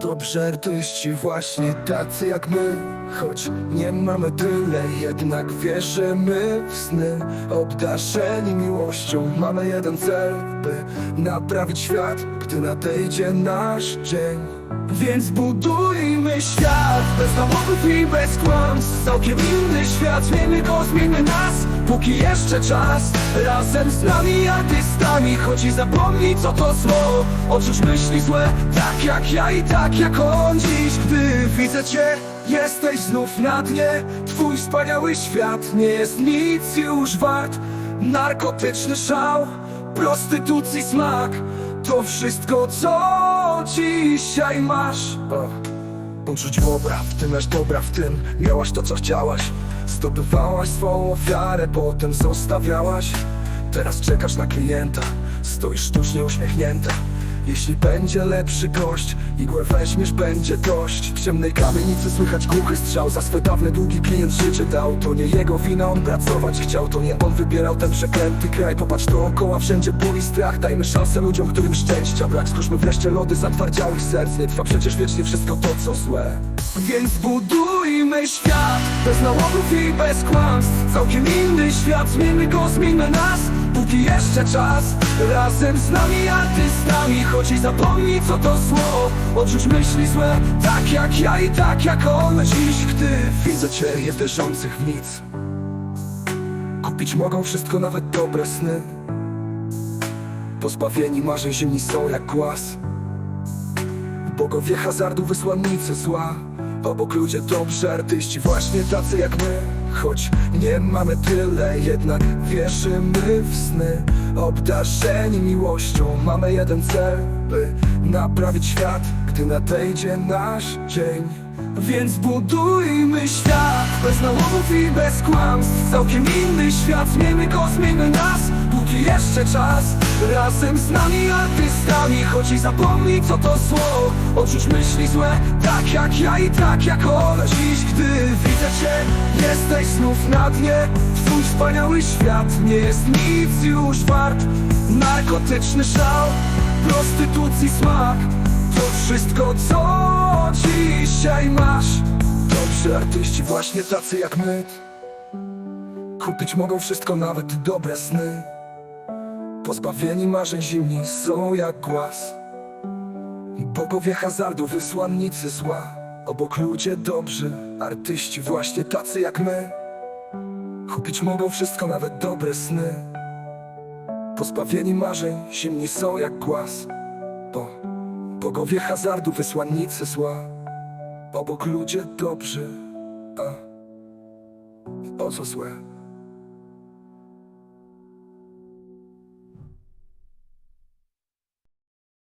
Dobrze artyści właśnie tacy jak my. Choć nie mamy tyle, jednak wierzymy w sny. Obdarzeni miłością mamy jeden cel By naprawić świat, gdy nadejdzie nasz dzień. Więc budujmy świat bez nałogów i bez kłamstw. Całkiem inny świat, zmieńmy go, zmieńmy nas. Póki jeszcze czas, razem z nami artystami Choć i zapomnij co to zło. Odrzuć myśli złe, tak jak ja i tak jak on dziś Gdy widzę cię, jesteś znów na dnie. Twój wspaniały świat nie jest nic już wart. Narkotyczny szał, prostytucji smak. To wszystko co dzisiaj masz. Poczuć dobra, w tym masz dobra w tym. Miałaś to co chciałaś. Zdobywałaś swą ofiarę, potem zostawiałaś. Teraz czekasz na klienta. Stoisz sztucznie uśmiechnięta Jeśli będzie lepszy gość Igłę weźmiesz, będzie dość. W ciemnej kamienicy słychać głuchy strzał. Za swe dawne długi klient życie dał. To nie jego wina, on pracować chciał. To nie on wybierał ten przeklęty kraj. Popatrz dookoła, wszędzie ból i strach. Dajmy szansę ludziom, którym szczęścia brak Skróćmy wreszcie lody zatwardziałych serc. Nie trwa przecież wiecznie wszystko to, co złe. Więc budujmy świat Bez nałogów i bez kłamstw. Całkiem inny świat, zmieńmy go, zmieńmy nas. Póki jeszcze czas. Razem z nami artystami I zapomnij co to zło Odrzuć myśli złe Tak jak ja i tak jak on. Dziś gdy widzę cię nie wierzących w nic Kupić mogą wszystko nawet dobre sny. Pozbawieni marzeń ziemni są jak głaz. Bogowie hazardu wysłannicy zła. Obok ludzie dobrzy artyści właśnie tacy jak my. Choć nie mamy tyle, jednak wierzymy w sny Obdarzeni miłością mamy jeden cel By naprawić świat, gdy nadejdzie nasz dzień. Więc budujmy świat bez nałogów i bez kłamstw. Całkiem inny świat, zmieńmy go, zmieńmy nas Jeszcze czas Razem z nami artystami. Choć i zapomnij co to zło. Odrzuć myśli złe Tak jak ja i tak jak on Dziś gdy widzę cię Jesteś znów na dnie. Twój wspaniały świat Nie jest nic już wart. Narkotyczny szał Prostytucji smak. To wszystko co dzisiaj masz. Dobrzy artyści właśnie tacy jak my. Kupić mogą wszystko, nawet dobre sny Pozbawieni marzeń zimni są jak głaz. Bogowie hazardu, wysłannicy zła. Obok ludzie dobrzy, artyści właśnie tacy jak my. Kupić mogą wszystko, nawet dobre sny. Pozbawieni marzeń, zimni są jak głaz. Bo bogowie hazardu, wysłannicy zła. Obok ludzie dobrzy, a o co złe